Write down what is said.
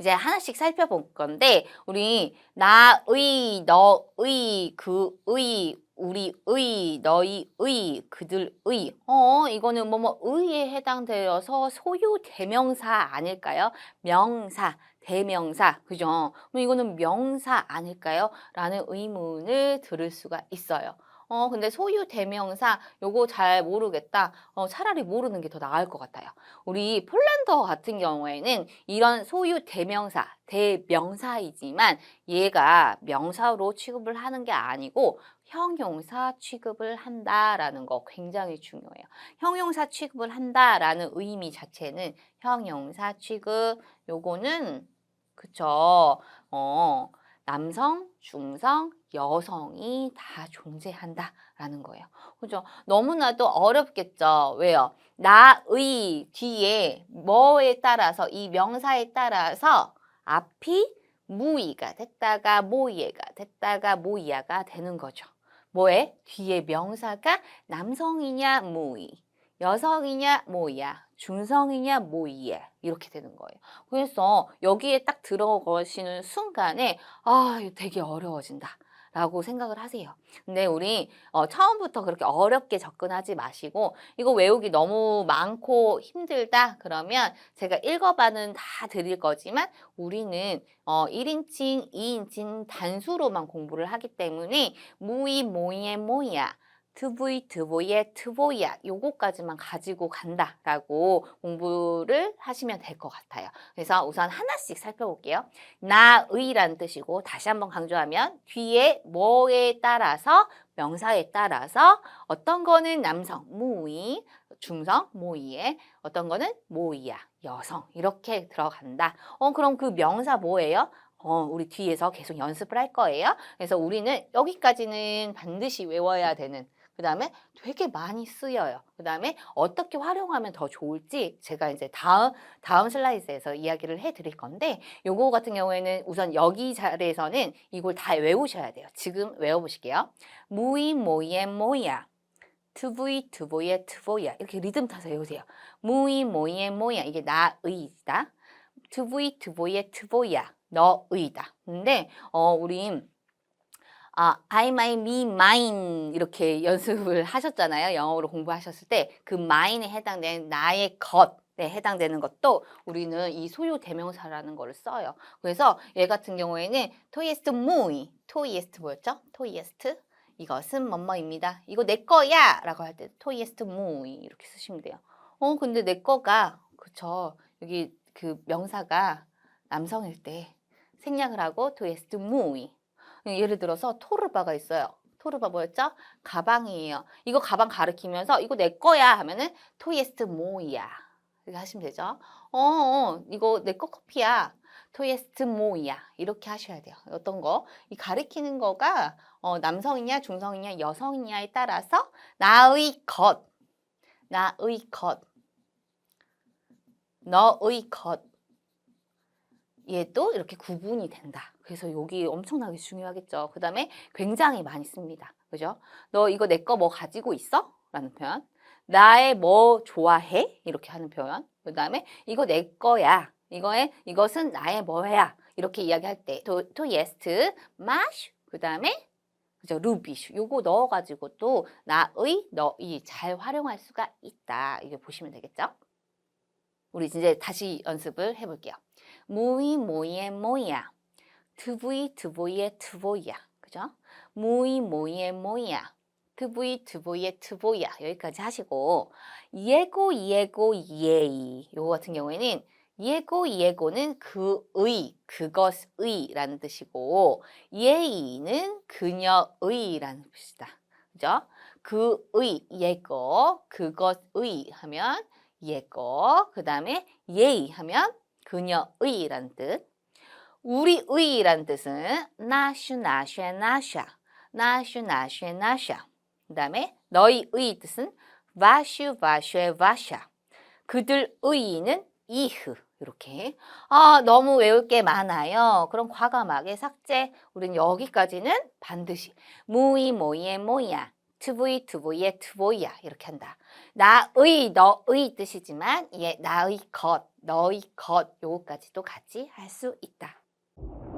이제 하나씩 살펴볼 건데 우리 나의, 너의, 그의, 우리의, 너희의, 그들의 어 이거는 뭐뭐 의에 해당되어서 소유 대명사 아닐까요? 명사, 대명사 그죠? 그럼 이거는 명사 아닐까요? 라는 의문을 들을 수가 있어요. 어, 근데 소유 대명사 요거 잘 모르겠다. 어, 차라리 모르는 게 더 나을 것 같아요. 우리 폴란드어 같은 경우에는 이런 소유 대명사, 대명사이지만 얘가 명사로 취급을 하는 게 아니고 형용사 취급을 한다라는 거 굉장히 중요해요. 형용사 취급을 한다라는 의미 자체는 형용사 취급 요거는 그쵸. 어, 남성, 중성, 여성이 다 존재한다라는 거예요. 그죠? 너무나도 어렵겠죠. 왜요? 나의 뒤에 뭐에 따라서 이 명사에 따라서 앞이 무의가 됐다가 모의가 됐다가 모의야가 되는 거죠. 뭐에? 뒤에 명사가 남성이냐 모의, 여성이냐 모의야, 중성이냐 모의야 이렇게 되는 거예요. 그래서 여기에 딱 들어가시는 순간에 아 되게 어려워진다. 라고 생각을 하세요. 근데 우리 어, 처음부터 그렇게 어렵게 접근하지 마시고 이거 외우기 너무 많고 힘들다 그러면 제가 읽어봐는 다 드릴 거지만 우리는 어, 1인칭, 2인칭 단수로만 공부를 하기 때문에 무이, 모이의 모이야 트브이, 트보의 트보야 요거까지만 가지고 간다라고 공부를 하시면 될 것 같아요. 그래서 우선 하나씩 살펴볼게요. 나의라는 뜻이고 다시 한번 강조하면 뒤에 뭐에 따라서 명사에 따라서 어떤 거는 남성 무의, 중성 모의에 어떤 거는 모의야 여성 이렇게 들어간다. 어 그럼 그 명사 뭐예요? 어, 우리 뒤에서 계속 연습을 할 거예요. 그래서 우리는 여기까지는 반드시 외워야 되는 그 다음에 되게 많이 쓰여요. 그 다음에 어떻게 활용하면 더 좋을지 제가 이제 다음, 다음 슬라이드에서 이야기를 해 드릴 건데 요거 같은 경우에는 우선 여기 자리에서는 이걸 다 외우셔야 돼요. 지금 외워보실게요. 무이, 모이의, 모이야. 트부이, 트보의, 트보야. 이렇게 리듬 타서 외우세요. 무이, 모이의, 모이야. 이게 나의다. 트부이, 트보의, 트보야. 너의다. 근데 어, 우리 아, I, my, me, mine 이렇게 연습을 하셨잖아요. 영어로 공부하셨을 때 그 mine에 해당되는 나의 것 에 해당되는 것도 우리는 이 소유 대명사라는 거를 써요. 그래서 얘 같은 경우에는 토이에스트 muy, 토이에스트 뭐였죠? 토이에스트 이것은 뭐뭐입니다. 이거 내 거야 라고 할 때 토이에스트 muy 이렇게 쓰시면 돼요. 어, 근데 내 거가 그쵸. 여기 그 명사가 남성일 때 생략을 하고 토이에스트 muy 예를 들어서 토르바가 있어요. 토르바 뭐였죠? 가방이에요. 이거 가방 가르키면서 이거 내 거야 하면은 토이에스트 모이야. 이렇게 하시면 되죠. 어, 어 이거 내 거 커피야. 토이에스트 모이야. 이렇게 하셔야 돼요. 어떤 거? 이 가리키는 거가 어, 남성이냐, 중성이냐, 여성이냐에 따라서 나의 것, 나의 것, 너의 것, 얘도 이렇게 구분이 된다. 그래서 여기 엄청나게 중요하겠죠. 그 다음에 굉장히 많이 씁니다. 그죠? 너 이거 내 거 뭐 가지고 있어? 라는 표현. 나의 뭐 좋아해? 이렇게 하는 표현. 그 다음에 이거 내 거야. 이거에 이것은 나의 뭐야? 이렇게 이야기할 때 to, to yes, mash. 그 다음에 그죠? 루비슈. 요거 넣어가지고 또 나의, 너의 잘 활용할 수가 있다. 이게 보시면 되겠죠? 우리 이제 다시 연습을 해볼게요. 무이 모이의 모이야. 트부이 트보이의 트보이야. 그죠? 무이 모이의 모이야. 트부이 트보이의 트보이야. 여기까지 하시고 예고 예고 예이. 요거 같은 경우에는 예고 예고는 그의 그것의라는 뜻이고 예이는 그녀의라는 뜻이다. 그죠? 그의 예고 그것의 하면 예고 그 다음에 예의 하면 그녀의라는 뜻. 우리의라는 뜻은 나슈 나슈 나샤. 나슈 나슈 나샤. 그 다음에 너희의 뜻은 바슈 바슈 바샤. 그들의는 이흐. 이렇게. 아 너무 외울 게 많아요. 그럼 과감하게 삭제. 우린 여기까지는 반드시 무이 모이의 모이야. 트부이 트부이의 트보이야. 이렇게 한다. 나의 너의 뜻이지만 얘 나의 것 너희 것. 요거까지도 같이 할 수 있다. Thank you.